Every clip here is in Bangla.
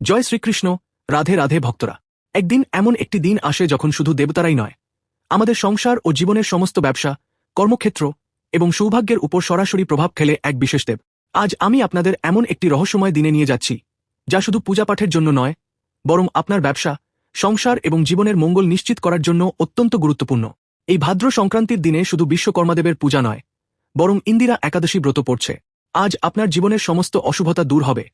জয় শ্রীকৃষ্ণ, রাধে রাধে ভক্তরা। একদিন এমন একটি দিন আসে যখন শুধু দেবতারাই নয়। আমাদের সংসার ও জীবনের সমস্ত ব্যবসা, কর্মক্ষেত্র এবং সৌভাগ্যের উপর সরাসরি প্রভাব খেলে এক বিশেষ দেব। আজ আমি আপনাদের এমন একটি রহস্যময় দিনে নিয়ে যাচ্ছি, যা শুধু পূজাপাঠের জন্য নয়, বরং আপনার ব্যবসা, সংসার এবং জীবনের মঙ্গল নিশ্চিত করার জন্য অত্যন্ত গুরুত্বপূর্ণ। এই ভাদ্র সংক্রান্তির দিনে শুধু বিশ্বকর্মাদেবের পূজা নয়, বরং ইন্দিরা একাদশী ব্রত পড়ছে। আজ আপনার জীবনের সমস্ত অশুভতা দূর হবে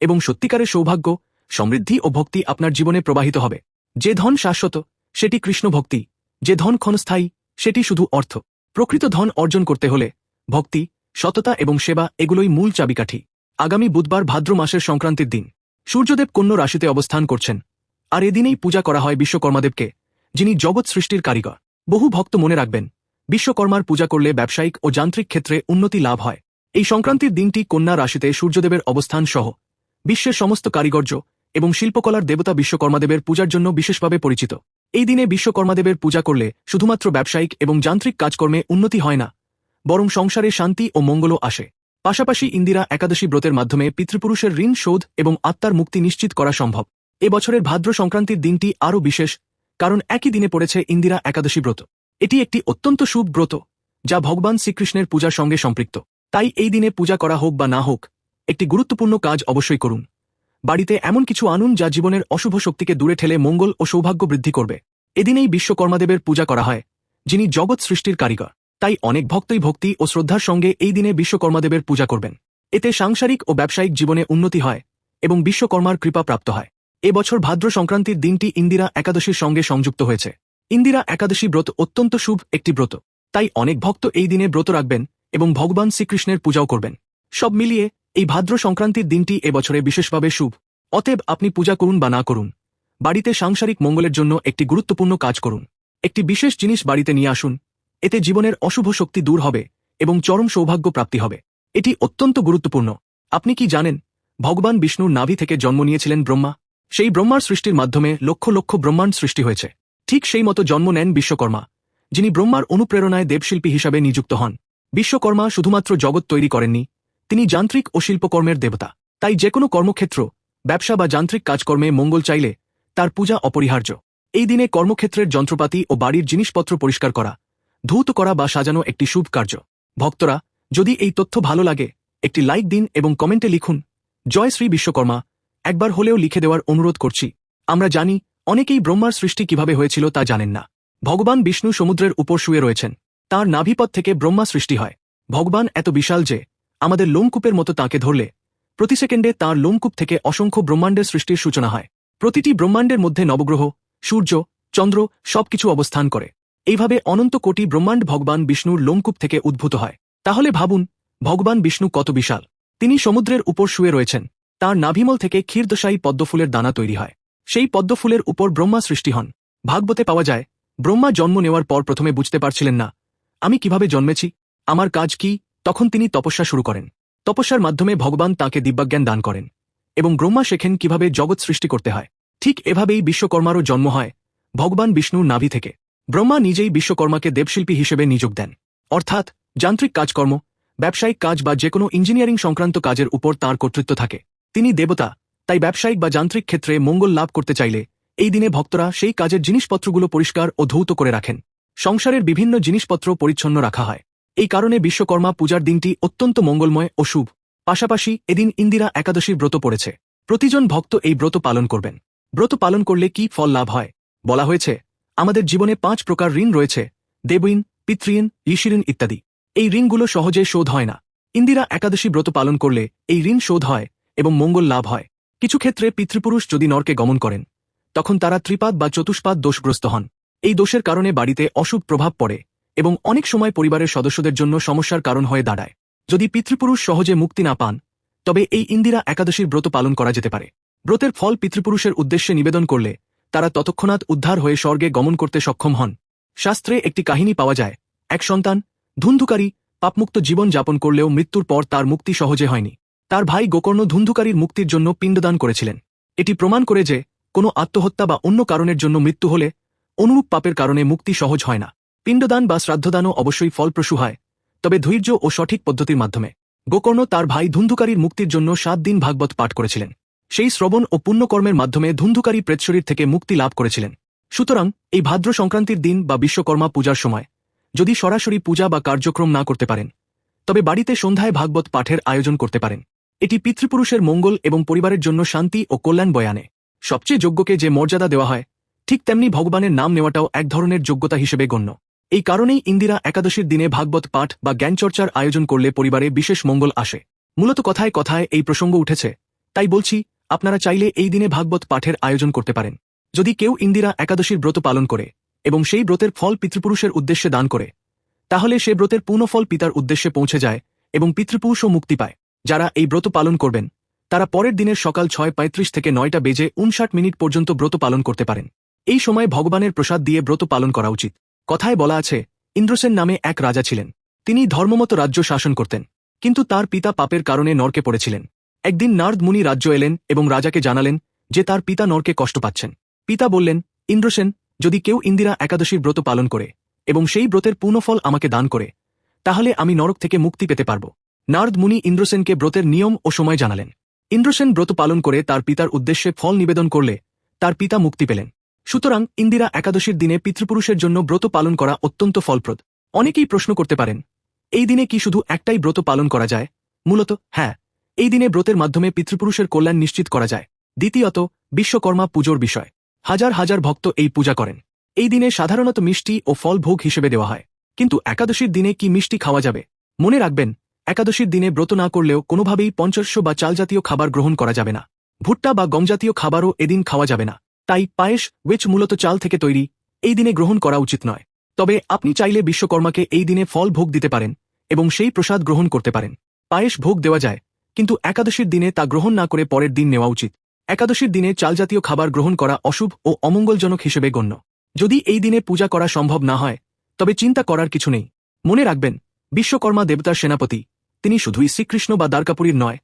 এবং সত্যিকারের সৌভাগ্য সমৃদ্ধি ও ভক্তি আপনার জীবনে প্রবাহিত হবে। যে ধন শাশ্বত, সেটি কৃষ্ণ ভক্তি যে ধন ক্ষণস্থায়ী, সেটি শুধু অর্থ। প্রকৃত ধন অর্জন করতে হলে ভক্তি, সততা এবং সেবা এগুলোই মূল চাবিকাঠি। আগামী বুধবার ভাদ্র মাসের সংক্রান্তির দিন। সূর্যদেব কন্য রাশিতে অবস্থান করছেন। আর এদিনেই পূজা করা হয় বিশ্বকর্মাদেবকে, যিনি জগৎ সৃষ্টির কারিগর। বহু ভক্ত মনে রাখবেন, বিশ্বকর্মার পূজা করলে ব্যবসায়িক ও যান্ত্রিক ক্ষেত্রে উন্নতি লাভ হয়। এই সংক্রান্তির দিনটি কন্যা রাশিতে সূর্যদেবের অবস্থান সহ বিশ্বের সমস্ত কারিগর্য এবং শিল্পকলার দেবতা বিশ্বকর্মাদেবের পূজার জন্য বিশেষভাবে পরিচিত। এই দিনে বিশ্বকর্মাদেবের পূজা করলে শুধুমাত্র ব্যবসায়িক এবং যান্ত্রিক কাজকর্মে উন্নতি হয় না, বরং সংসারে শান্তি ও মঙ্গলও আসে। পাশাপাশি ইন্দিরা একাদশী ব্রতের মাধ্যমে পিতৃপুরুষের ঋণ শোধ এবং আত্মার মুক্তি নিশ্চিত করা সম্ভব। এ বছরের ভাদ্র সংক্রান্তির দিনটি আরও বিশেষ, কারণ একই দিনে পড়েছে ইন্দিরা একাদশী ব্রত। এটি একটি অত্যন্ত শুভ ব্রত, যা ভগবান শ্রীকৃষ্ণের পূজার সঙ্গে সম্পৃক্ত। তাই এই দিনে পূজা করা হোক বা না হোক, একটি গুরুত্বপূর্ণ কাজ অবশ্যই করুন। বাড়িতে এমন কিছু আনুন যা জীবনের অশুভ শক্তিকে দূরে ঠেলে মঙ্গল ও সৌভাগ্য বৃদ্ধি করবে। এদিনেই বিশ্বকর্মাদেবের পূজা করা হয়, যিনি জগৎ সৃষ্টির কারিগর। তাই অনেক ভক্তই ভক্তি ও শ্রদ্ধার সঙ্গে এই দিনে বিশ্বকর্মাদেবের পূজা করবেন। এতে সাংসারিক ও ব্যবসায়িক জীবনে উন্নতি হয় এবং বিশ্বকর্মার কৃপা প্রাপ্ত হয়। এবছর ভাদ্র সংক্রান্তির দিনটি ইন্দিরা একাদশীর সঙ্গে সংযুক্ত হয়েছে। ইন্দিরা একাদশী ব্রত অত্যন্ত শুভ একটি ব্রত। তাই অনেক ভক্ত এই দিনে ব্রত রাখবেন এবং ভগবান শ্রীকৃষ্ণের পূজাও করবেন। সব মিলিয়ে এই ভাদ্র সংক্রান্তির দিনটি এবছরে বিশেষভাবে শুভ। অতএব আপনি পূজা করুন বা না করুন। বাড়িতে সাংসারিক মঙ্গলের জন্য একটি গুরুত্বপূর্ণ কাজ করুন। একটি বিশেষ জিনিস বাড়িতে নিয়ে আসুন। এতে জীবনের অশুভ শক্তি দূর হবে এবং চরম সৌভাগ্য প্রাপ্তি হবে। এটি অত্যন্ত গুরুত্বপূর্ণ। আপনি কি জানেন, ভগবান বিষ্ণুর নাভি থেকে জন্ম নিয়েছিলেন ব্রহ্মা। সেই ব্রহ্মার সৃষ্টির মাধ্যমে লক্ষ লক্ষ ব্রহ্মাণ্ড সৃষ্টি হয়েছে। ঠিক সেই মতো জন্ম নেন বিশ্বকর্মা, যিনি ব্রহ্মার অনুপ্রেরণায় দেবশিল্পী হিসাবে নিযুক্ত হন। বিশ্বকর্মা শুধুমাত্র জগৎ তৈরি করেননি তিনি যান্ত্রিক ও শিল্পকর্মের দেবতা। তাই যে কোনো কর্মক্ষেত্র, ব্যবসা বা যান্ত্রিক কাজকর্মে মঙ্গল চাইলে তার পূজা অপরিহার্য। এই দিনে কর্মক্ষেত্রের যন্ত্রপাতি ও বাড়ির জিনিসপত্র পরিষ্কার করা, ধৌত করা বা সাজানো একটি শুভ কার্য। ভক্তরা, যদি এই তথ্য ভালো লাগে, একটি লাইক দিন এবং কমেন্টে লিখুন, জয় শ্রী বিশ্বকর্মা, একবার হলেও লিখে দেওয়ার অনুরোধ করছি। আমরা জানি, অনেকেই ব্রহ্মার সৃষ্টি কীভাবে হয়েছিল তা জানেন না। ভগবান বিষ্ণু সমুদ্রের উপর শুয়ে রয়েছেন। তার নাভিপথ থেকে ব্রহ্মা সৃষ্টি হয়। ভগবান এত বিশাল যে আমাদের লোমকূপের মতো তাকে ধরলে, প্রতি সেকেন্ডে তাঁর লোমকূপ থেকে অসংখ্য ব্রহ্মাণ্ডের সৃষ্টির সূচনা হয়। প্রতিটি ব্রহ্মাণ্ডের মধ্যে নবগ্রহ, সূর্য, চন্দ্র সবকিছু অবস্থান করে। এইভাবে অনন্ত কোটি ব্রহ্মাণ্ড ভগবান বিষ্ণুর লোমকূপ থেকে উদ্ভূত হয়। তাহলে ভাবুন, ভগবান বিষ্ণু কত বিশাল। তিনি সমুদ্রের উপর শুয়ে রয়েছেন। তার নাভিমল থেকে ক্ষীরদশায়ী পদ্মফুলের দানা তৈরি হয়। সেই পদ্মফুলের উপর ব্রহ্মা সৃষ্টি হন। ভাগবতে পাওয়া যায়, ব্রহ্মা জন্ম নেওয়ার পর প্রথমে বুঝতে পারছিলেন না, আমি কীভাবে জন্মেছি? আমার কাজ কি? তখন তিনি তপস্যা শুরু করেন। তপস্যার মাধ্যমে ভগবান তাকে দিব্যাজ্ঞান দান করেন এবং ব্রহ্মা শেখেন কীভাবে জগৎ সৃষ্টি করতে হয়। ঠিক এভাবেই বিশ্বকর্মারও জন্ম হয় ভগবান বিষ্ণুর নাভি থেকে। ব্রহ্মা নিজেই বিশ্বকর্মাকে দেবশিল্পী হিসেবে নিযোগ দেন। অর্থাৎ যান্ত্রিক কাজকর্ম, ব্যবসায়িক কাজ বা যে কোনো ইঞ্জিনিয়ারিং সংক্রান্ত কাজের উপর তাঁর কর্তৃত্ব থাকে। তিনি দেবতা, তাই ব্যবসায়িক বা যান্ত্রিক ক্ষেত্রে মঙ্গল লাভ করতে চাইলে এই দিনে ভক্তরা সেই কাজের জিনিসপত্রগুলো পরিষ্কার ও ধৌত করে রাখেন। সংসারের বিভিন্ন জিনিসপত্র পরিচ্ছন্ন রাখা হয়। এই কারণে বিশ্বকর্মা পূজার দিনটি অত্যন্ত মঙ্গলময় ও শুভ। পাশাপাশি এদিন ইন্দিরা একাদশীর ব্রত পড়েছে। প্রতিজন ভক্ত এই ব্রত পালন করবেন। ব্রত পালন করলে কি ফল লাভ হয়? বলা হয়েছে, আমাদের জীবনে পাঁচ প্রকার ঋণ রয়েছে দেবঋণ পিতৃঋণ ঋষিঋণ ইত্যাদি। এই ঋণগুলো সহজে শোধ হয় না। ইন্দিরা একাদশী ব্রত পালন করলে এই ঋণ শোধ হয় এবং মঙ্গল লাভ হয়। কিছু ক্ষেত্রে পিতৃপুরুষ যদি নরকে গমন করেন, তখন তারা ত্রিপাদ বা চতুষ্পাদ দোষগ্রস্ত হন। এই দোষের কারণে বাড়িতে অশুভ প্রভাব পড়ে। এবং অনেক সময় পরিবারের সদস্যদের জন্য সমস্যার কারণ হয়ে দাঁড়ায়। যদি পিতৃপুরুষ সহজে মুক্তি না পান, তবে এই ইন্দিরা একাদশীর ব্রত পালন করা যেতে পারে। ব্রতের ফল পিতৃপুরুষের উদ্দেশ্যে নিবেদন করলে তারা ততক্ষণাৎ উদ্ধার হয়ে স্বর্গে গমন করতে সক্ষম হন। শাস্ত্রে একটি কাহিনী পাওয়া যায়, এক সন্তান ধুন্ধুকারী পাপমুক্ত জীবন যাপন করলেও মৃত্যুর পর তার মুক্তি সহজে হয়নি। তার ভাই গোকর্ণ ধুন্ধুকারীর মুক্তির জন্য পিণ্ডদান করেছিলেন। এটি প্রমাণ করে যে কোনো আত্মহত্যা বা অন্য কারণের জন্য মৃত্যু হলে অনুরূপ পাপের কারণে মুক্তি সহজ হয় না। পিণ্ডদান বা শ্রাদ্ধদানও অবশ্যই ফলপ্রসূ হয়, তবে ধৈর্য ও সঠিক পদ্ধতির মাধ্যমে। গোকর্ণ তার ভাই ধুন্ধুকারীর মুক্তির জন্য সাত দিন ভাগবত পাঠ করেছিলেন। সেই শ্রবণ ও পুণ্যকর্মের মাধ্যমে ধুন্ধুকারী প্রেতশরীর থেকে মুক্তি লাভ করেছিলেন। সুতরাং, এই ভাদ্র সংক্রান্তির দিন বা বিশ্বকর্মা পূজার সময়, যদি সরাসরি পূজা বা কার্যক্রম না করতে পারেন, তবে বাড়িতে সন্ধ্যায় ভাগবত পাঠের আয়োজন করতে পারেন। এটি পিতৃপুরুষের মঙ্গল এবং পরিবারের জন্য শান্তি ও কল্যাণ বয়ানে সবচেয়ে যোগ্যকে যে মর্যাদা দেওয়া হয়, ঠিক তেমনি ভগবানের নাম নেওয়াটাও এক ধরনের যোগ্যতা হিসেবে গণ্য। এই কারণেই ইন্দিরা একাদশীর দিনে ভাগবত পাঠ বা জ্ঞানচর্চার আয়োজন করলে পরিবারে বিশেষ মঙ্গল আসে। মূলত কথায় কথায় এই প্রসঙ্গ উঠেছে। তাই বলছি, আপনারা চাইলে এই দিনে ভাগবত পাঠের আয়োজন করতে পারেন। যদি কেউ ইন্দিরা একাদশীর ব্রত পালন করে এবং সেই ব্রতের ফল পিতৃপুরুষের উদ্দেশ্যে দান করে, তাহলে সে ব্রতের পূর্ণফল পিতার উদ্দেশ্যে পৌঁছে যায় এবং পিতৃপুরুষও মুক্তি পায়। যারা এই ব্রত পালন করবেন, তারা পরের দিনের সকাল ছয় পঁয়ত্রিশ থেকে নয়টা বেজে উনষাট মিনিট পর্যন্ত ব্রত পালন করতে পারেন। এই সময় ভগবানের প্রসাদ দিয়ে ব্রত পালন করা উচিত। কথায় বলা আছে, ইন্দ্রসেন নামে এক রাজা ছিলেন। তিনি ধর্মমত রাজ্য শাসন করতেন। কিন্তু তার পিতা পাপের কারণে নরকে পড়েছিলেন। একদিন নার্দ মুনি রাজ্য এলেন এবং রাজাকে জানালেন যে তার পিতা নরকে কষ্ট পাচ্ছেন। পিতা বললেন, ইন্দ্রসেন, যদি কেউ ইন্দিরা একাদশীর ব্রত পালন করে এবং সেই ব্রতের পূর্ণফল আমাকে দান করে, তাহলে আমি নরক থেকে মুক্তি পেতে পারব। নার্দ মুনি ইন্দ্রসেনকে ব্রতের নিয়ম ও সময় জানালেন। ইন্দ্রসেন ব্রত পালন করে তার পিতার উদ্দেশ্যে ফল নিবেদন করলে তার পিতা মুক্তি পেলেন। সুতরাং ইন্দিরা একাদশীর দিনে পিতৃপুরুষের জন্য ব্রত পালন করা অত্যন্ত ফলপ্রদ। অনেকেই প্রশ্ন করতে পারেন, এই দিনে কি শুধু একটাই ব্রত পালন করা যায়? মূলত হ্যাঁ এই দিনে ব্রতের মাধ্যমে পিতৃপুরুষের কল্যাণ নিশ্চিত করা যায়। দ্বিতীয়ত, বিশ্বকর্মা পুজোর বিষয়। হাজার হাজার ভক্ত এই পূজা করেন। এই দিনে সাধারণত মিষ্টি ও ফল ভোগ হিসেবে দেওয়া হয়। কিন্তু একাদশীর দিনে কি মিষ্টি খাওয়া যাবে? মনে রাখবেন, একাদশীর দিনে ব্রত না করলেও কোনোভাবেই পঞ্চস্য বা চালজাতীয় খাবার গ্রহণ করা যাবে না। ভুট্টা বা গমজাতীয় খাবারও এদিন খাওয়া যাবে না। তাই পায়েস ওয়েচ মূলত চাল থেকে তৈরি। এই দিনে গ্রহণ করা উচিত নয়। তবে আপনি চাইলে বিশ্বকর্মাকে এই দিনে ফল ভোগ দিতে পারেন এবং সেই প্রসাদ গ্রহণ করতে পারেন। পায়েস ভোগ দেওয়া যায়, কিন্তু একাদশীর দিনে তা গ্রহণ না করে পরের দিন নেওয়া উচিত। একাদশীর দিনে চালজাতীয় খাবার গ্রহণ করা অশুভ ও অমঙ্গলজনক হিসেবে গণ্য। যদি এই দিনে পূজা করা সম্ভব না হয়, তবে চিন্তা করার কিছু নেই। মনে রাখবেন, বিশ্বকর্মা দেবতার সেনাপতি, তিনি শুধুই শ্রীকৃষ্ণ বা দ্বারকাপুরীর নয়,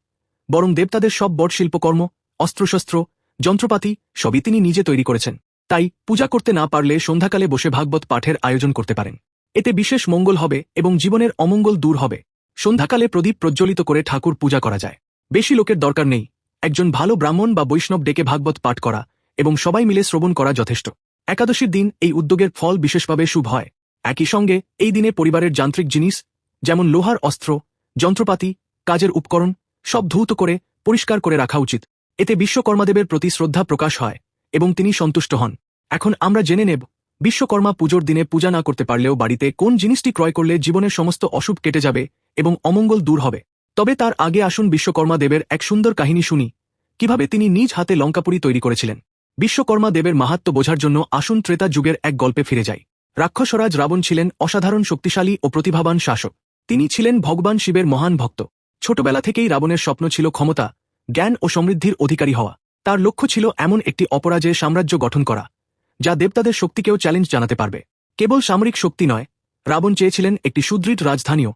বরং দেবতাদের সব বট শিল্পকর্ম অস্ত্রশস্ত্র যন্ত্রপাতি সবই তিনি নিজে তৈরি করেছেন। তাই পূজা করতে না পারলে সন্ধ্যাকালে বসে ভাগবত পাঠের আয়োজন করতে পারেন। এতে বিশেষ মঙ্গল হবে এবং জীবনের অমঙ্গল দূর হবে। সন্ধ্যাকালে প্রদীপ প্রজ্বলিত করে ঠাকুর পূজা করা যায়। বেশি লোকের দরকার নেই। একজন ভালো ব্রাহ্মণ বা বৈষ্ণব ডেকে ভাগবত পাঠ করা এবং সবাই মিলে শ্রবণ করা যথেষ্ট। একাদশীর দিন এই উদ্যোগের ফল বিশেষভাবে শুভ হয়। একই সঙ্গে এই দিনে পরিবারের যান্ত্রিক জিনিস যেমন লোহার অস্ত্র, যন্ত্রপাতি, কাজের উপকরণ সব ধৌত করে পরিষ্কার করে রাখা উচিত। এতে বিশ্বকর্মাদেবের প্রতি শ্রদ্ধা প্রকাশ হয় এবং তিনি সন্তুষ্ট হন। এখন আমরা জেনে নেব, বিশ্বকর্মা পুজোর দিনে পূজা না করতে পারলেও বাড়িতে কোন জিনিসটি ক্রয় করলে জীবনের সমস্ত অশুভ কেটে যাবে এবং অমঙ্গল দূর হবে। তবে তার আগে আসুন বিশ্বকর্মা দেবের এক সুন্দর কাহিনী শুনি, কীভাবে তিনি নিজ হাতে লঙ্কাপুরি তৈরি করেছিলেন। বিশ্বকর্মা দেবের মাহাত্ম বোঝার জন্য আসুন ত্রেতা যুগের এক গল্পে ফিরে যাই। রাক্ষসরাজ রাবণ ছিলেন অসাধারণ শক্তিশালী ও প্রতিভাবান শাসক। তিনি ছিলেন ভগবান শিবের মহান ভক্ত। ছোটবেলা থেকেই রাবণের স্বপ্ন ছিল ক্ষমতা জ্ঞান ও সমৃদ্ধির অধিকারী হওয়া। তার লক্ষ্য ছিল এমন একটি অপরাজেয় সাম্রাজ্য গঠন করা, যা দেবতাদের শক্তিকেও চ্যালেঞ্জ জানাতে পারবে। কেবল সামরিক শক্তি নয়, রাবণ চেয়েছিলেন একটি সুদৃঢ় রাজধানীও,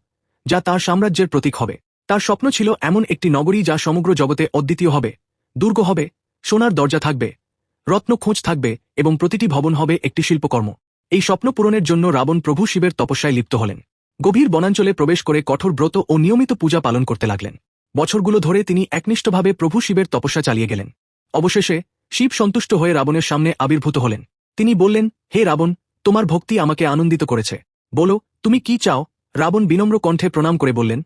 যা তার সাম্রাজ্যের প্রতীক হবে। তার স্বপ্ন ছিল এমন একটি নগরী যা সমগ্র জগতে অদ্বিতীয় হবে, দুর্গ হবে, সোনার দরজা থাকবে, রত্ন খোঁজ থাকবে এবং প্রতিটি ভবন হবে একটি শিল্পকর্ম। এই স্বপ্ন পূরণের জন্য রাবণ প্রভু শিবের তপস্যায় লিপ্ত হলেন। গভীর বনাঞ্চলে প্রবেশ করে কঠোর ব্রত ও নিয়মিত পূজা পালন করতে লাগলেন। বছরগুলো ধরে তিনি একনিষ্ঠভাবে প্রভু শিবের তপস্যা চালিয়ে গেলেন। অবশেষে শিব সন্তুষ্ট হয়ে রাবণের সামনে আবির্ভূত হলেন। তিনি বললেন, হে রাবণ, তোমার ভক্তি আমাকে আনন্দিত করেছে। বলো, তুমি কি চাও? রাবণ বিনম্র কণ্ঠে প্রণাম করে বললেন,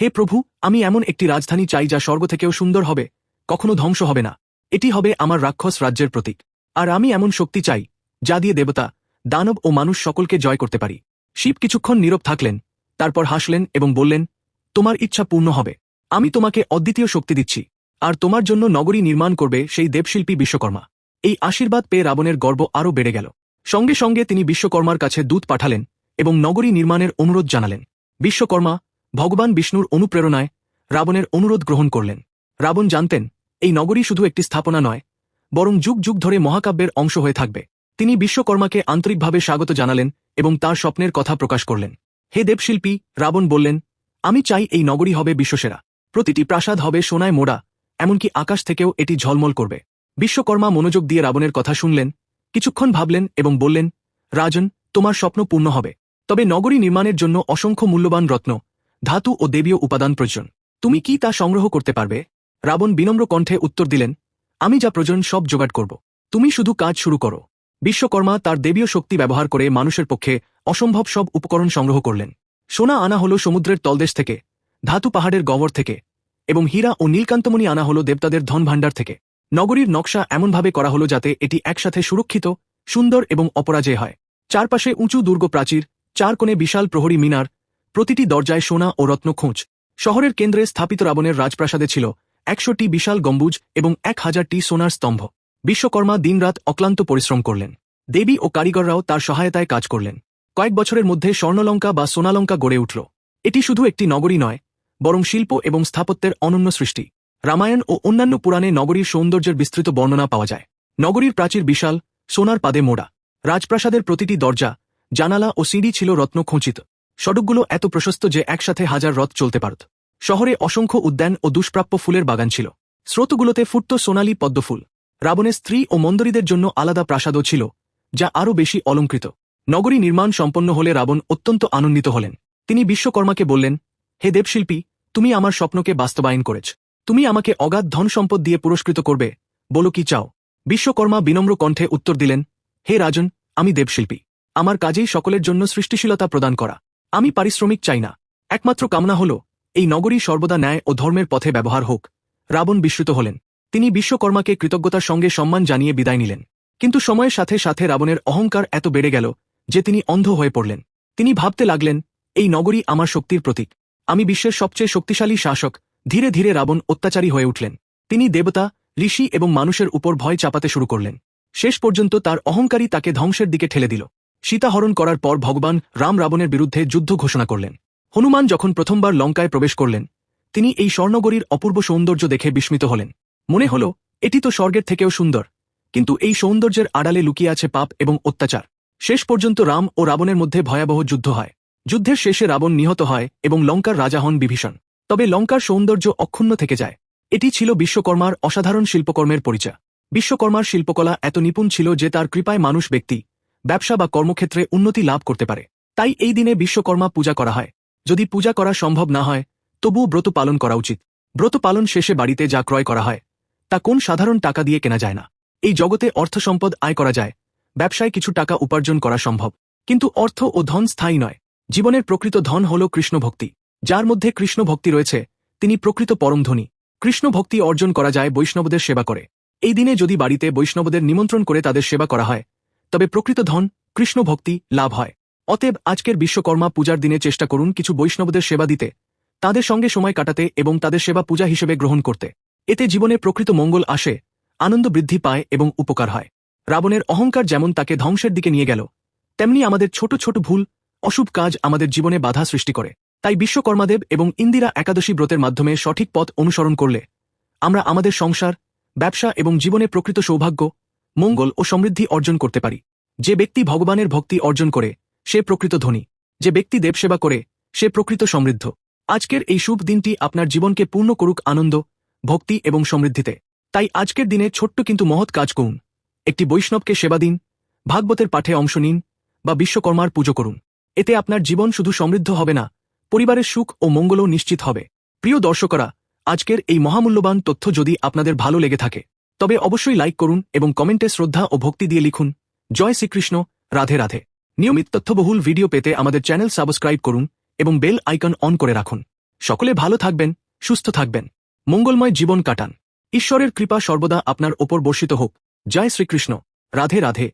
হে প্রভু, আমি এমন একটি রাজধানী চাই যা স্বর্গ থেকেও সুন্দর হবে, কখনো ধ্বংস হবে না। এটি হবে আমার রাক্ষস রাজ্যের প্রতীক। আর আমি এমন শক্তি চাই, যা দিয়ে দেবতা, দানব ও মানুষ সকলকে জয় করতে পারি। শিব কিছুক্ষণ নীরব থাকলেন, তারপর হাসলেন এবং বললেন, তোমার ইচ্ছা পূর্ণ হবে। আমি তোমাকে অদ্বিতীয় শক্তি দিচ্ছি, আর তোমার জন্য নগরী নির্মাণ করবে সেই দেবশিল্পী বিশ্বকর্মা। এই আশীর্বাদ পেয়ে রাবণের গর্ব আরও বেড়ে গেল। সঙ্গে সঙ্গে তিনি বিশ্বকর্মার কাছে দূত পাঠালেন এবং নগরী নির্মাণের অনুরোধ জানালেন। বিশ্বকর্মা, ভগবান বিষ্ণুর অনুপ্রেরণায় রাবণের অনুরোধ গ্রহণ করলেন। রাবণ জানতেন, এই নগরী শুধু একটি স্থাপনা নয়, বরং যুগ যুগ ধরে মহাকাব্যের অংশ হয়ে থাকবে। তিনি বিশ্বকর্মাকে আন্তরিকভাবে স্বাগত জানালেন এবং তার স্বপ্নের কথা প্রকাশ করলেন। হে দেবশিল্পী, রাবণ বললেন, আমি চাই এই নগরী হবে বিশ্বসেরা। প্রতিটি প্রাসাদ হবে সোনায় মোড়া, এমনকি আকাশ থেকেও এটি ঝলমল করবে। বিশ্বকর্মা মনোযোগ দিয়ে রাবণের কথা শুনলেন, কিছুক্ষণ ভাবলেন এবং বললেন, রাজন, তোমার স্বপ্ন পূর্ণ হবে। তবে নগরী নির্মাণের জন্য অসংখ্য মূল্যবান রত্ন, ধাতু ও দেবীয় উপাদান প্রয়োজন। তুমি কি তা সংগ্রহ করতে পারবে? রাবণ বিনম্র কণ্ঠে উত্তর দিলেন, আমি যা প্রয়োজন সব জোগাড় করব। তুমি শুধু কাজ শুরু করো। বিশ্বকর্মা তার দেবীয় শক্তি ব্যবহার করে মানুষের পক্ষে অসম্ভব সব উপকরণ সংগ্রহ করলেন। সোনা আনা হল সমুদ্রের তলদেশ থেকে ধাতু পাহাড়ের গহ্বর থেকে এবং হীরা ও নীলকান্তমণি আনা হল দেবতাদের ধন ভাণ্ডার থেকে। নগরীর নকশা এমনভাবে করা হল যাতে এটি একসাথে সুরক্ষিত, সুন্দর এবং অপরাজয় হয়। চারপাশে উঁচু দুর্গ প্রাচীর, চার কোণে বিশাল প্রহরী মিনার, প্রতিটি দরজায় সোনা ও রত্ন খোঁজ। শহরের কেন্দ্রে স্থাপিত রাবণের রাজপ্রাসাদে ছিল একশোটি বিশাল গম্বুজ এবং এক হাজারটি সোনার স্তম্ভ। বিশ্বকর্মা দিনরাত অক্লান্ত পরিশ্রম করলেন। দেবী ও কারিগররাও তার সহায়তায় কাজ করলেন। কয়েক বছরের মধ্যে স্বর্ণলঙ্কা বা সোনালঙ্কা গড়ে উঠল। এটি শুধু একটি নগরী নয় বরং শিল্প এবং স্থাপত্যের অনন্য সৃষ্টি। রামায়ণ ও অন্যান্য পুরাণে নগরীর সৌন্দর্যের বিস্তৃত বর্ণনা পাওয়া যায়। নগরীর প্রাচীর বিশাল, সোনার পাদে মোড়া। রাজপ্রাসাদের প্রতিটি দরজা, জানালা ও সিঁড়ি ছিল রত্ন খোঁচিত সড়কগুলো এত প্রশস্ত যে একসাথে হাজার রথ চলতে পারত। শহরে অসংখ্য উদ্যান ও দুষ্প্রাপ্য ফুলের বাগান ছিল। স্রোতগুলোতে ফুটত সোনালী পদ্মফুল। রাবণের স্ত্রী ও মন্দরীদের জন্য আলাদা প্রাসাদও ছিল, যা আরও বেশি অলঙ্কৃত। নগরী নির্মাণ সম্পন্ন হলে রাবণ অত্যন্ত আনন্দিত হলেন। তিনি বিশ্বকর্মাকে বললেন, হে দেবশিল্পী তুমি আমার স্বপ্নকে বাস্তবায়ন করেছ। তুমি আমাকে অগাধ ধন সম্পদ দিয়ে পুরস্কৃত করবে। বলো কি চাও? বিশ্বকর্মা বিনম্র কণ্ঠে উত্তর দিলেন, হে রাজন, আমি দেবশিল্পী। আমার কাজেই সকলের জন্য সৃষ্টিশীলতা প্রদান করা। আমি পারিশ্রমিক চাই না। একমাত্র কামনা হল, এই নগরী সর্বদা ন্যায় ও ধর্মের পথে ব্যবহার হোক। রাবণ বিস্মৃত হলেন। তিনি বিশ্বকর্মাকে কৃতজ্ঞতার সঙ্গে সম্মান জানিয়ে বিদায় নিলেন। কিন্তু সময়ের সাথে সাথে রাবণের অহংকার এত বেড়ে গেল যে তিনি অন্ধ হয়ে পড়লেন। তিনি ভাবতে লাগলেন, এই নগরী আমার শক্তির প্রতীক। আমি বিশ্বের সবচেয়ে শক্তিশালী শাসক। ধীরে ধীরে রাবণ অত্যাচারী হয়ে উঠলেন। তিনি দেবতা, ঋষি এবং মানুষের উপর ভয় চাপাতে শুরু করলেন। শেষ পর্যন্ত তার অহংকারী তাকে ধ্বংসের দিকে ঠেলে দিল। সীতাহরণ করার পর ভগবান রাম রাবণের বিরুদ্ধে যুদ্ধ ঘোষণা করলেন। হনুমান যখন প্রথমবার লঙ্কায় প্রবেশ করলেন, তিনি এই স্বর্ণগরীর অপূর্ব সৌন্দর্য দেখে বিস্মিত হলেন। মনে হল, এটি তো স্বর্গের থেকেও সুন্দর। কিন্তু এই সৌন্দর্যের আড়ালে লুকিয়ে আছে পাপ এবং অত্যাচার। শেষ পর্যন্ত রাম ও রাবণের মধ্যে ভয়াবহ যুদ্ধ হয়। যুদ্ধের শেষে রাবণ নিহত হয় এবং লঙ্কার রাজা হন বিভীষণ। তবে লঙ্কার সৌন্দর্য অক্ষুণ্ণ থেকে যায়। এটি ছিল বিশ্বকর্মার অসাধারণ শিল্পকর্মের পরিচয়। বিশ্বকর্মার শিল্পকলা এত নিপুণ ছিল যে তার কৃপায় মানুষ ব্যক্তি, ব্যবসা বা কর্মক্ষেত্রে উন্নতি লাভ করতে পারে। তাই এই দিনে বিশ্বকর্মা পূজা করা হয়। যদি পূজা করা সম্ভব না হয়, তবুও ব্রত পালন করা উচিত। ব্রত পালন শেষে বাড়িতে যা ক্রয় করা হয়, তা কোন সাধারণ টাকা দিয়ে কেনা যায় না। এই জগতে অর্থ সম্পদ আয় করা যায়, ব্যবসায় কিছু টাকা উপার্জন করা সম্ভব। কিন্তু অর্থ ও ধন স্থায়ী নয়। জীবনের প্রকৃত ধন হল কৃষ্ণভক্তি, যার মধ্যে কৃষ্ণ ভক্তি রয়েছে, তিনি প্রকৃত পরমধনী। কৃষ্ণ ভক্তি অর্জন করা যায় বৈষ্ণবদের সেবা করে। এই দিনে যদি বাড়িতে বৈষ্ণবদের নিমন্ত্রণ করে তাদের সেবা করা হয়, তবে প্রকৃত ধন কৃষ্ণ ভক্তি লাভ হয়। অতএব আজকের বিশ্বকর্মা পূজার দিনে চেষ্টা করুন কিছু বৈষ্ণবদের সেবা দিতে, তাদের সঙ্গে সময় কাটাতে এবং তাদের সেবা পূজা হিসেবে গ্রহণ করতে। এতে জীবনে প্রকৃত মঙ্গল আসে, আনন্দ বৃদ্ধি পায় এবং উপকার হয়। রাবণের অহংকার যেমন তাকে ধ্বংসের দিকে নিয়ে গেল, তেমনি আমাদের ছোট ছোট ভুল অশুভ কাজ আমাদের জীবনে বাধা সৃষ্টি করে। তাই বিশ্বকর্মাদেব এবং ইন্দিরা একাদশী ব্রতের মাধ্যমে সঠিক পথ অনুসরণ করলে আমরা আমাদের সংসার, ব্যবসা এবং জীবনে প্রকৃত সৌভাগ্য, মঙ্গল ও সমৃদ্ধি অর্জন করতে পারি। যে ব্যক্তি ভগবানের ভক্তি অর্জন করে, সে প্রকৃত ধনী। যে ব্যক্তি দেবসেবা করে, সে প্রকৃত সমৃদ্ধ। আজকের এই শুভ দিনটি আপনার জীবনকে পূর্ণ করুক আনন্দ, ভক্তি এবং সমৃদ্ধিতে। তাই আজকের দিনে ছোট্ট কিন্তু মহৎ কাজ করুন। একটি বৈষ্ণবকে সেবা দিন, ভাগবতের পাঠে অংশ নিন বা বিশ্বকর্মার পুজো করুন। এতে আপনার জীবন শুধু সমৃদ্ধ হবে না, পরিবারের সুখ ও মঙ্গলও নিশ্চিত হবে। প্রিয় দর্শকরা, আজকের এই মহামূল্যবান তথ্য যদি আপনাদের ভালো লেগে থাকে, তবে অবশ্যই লাইক করুন এবং কমেন্টে শ্রদ্ধা ও ভক্তি দিয়ে লিখুন। জয় শ্রীকৃষ্ণ, রাধে রাধে। নিয়মিত তথ্যবহুল ভিডিও পেতে আমাদের চ্যানেল সাবস্ক্রাইব করুন এবং বেল আইকন অন করে রাখুন। সকলে ভালো থাকবেন, সুস্থ থাকবেন। মঙ্গলময় জীবন কাটান। ঈশ্বরের কৃপা সর্বদা আপনার ওপর বর্ষিত হোক। জয় শ্রীকৃষ্ণ, রাধে রাধে।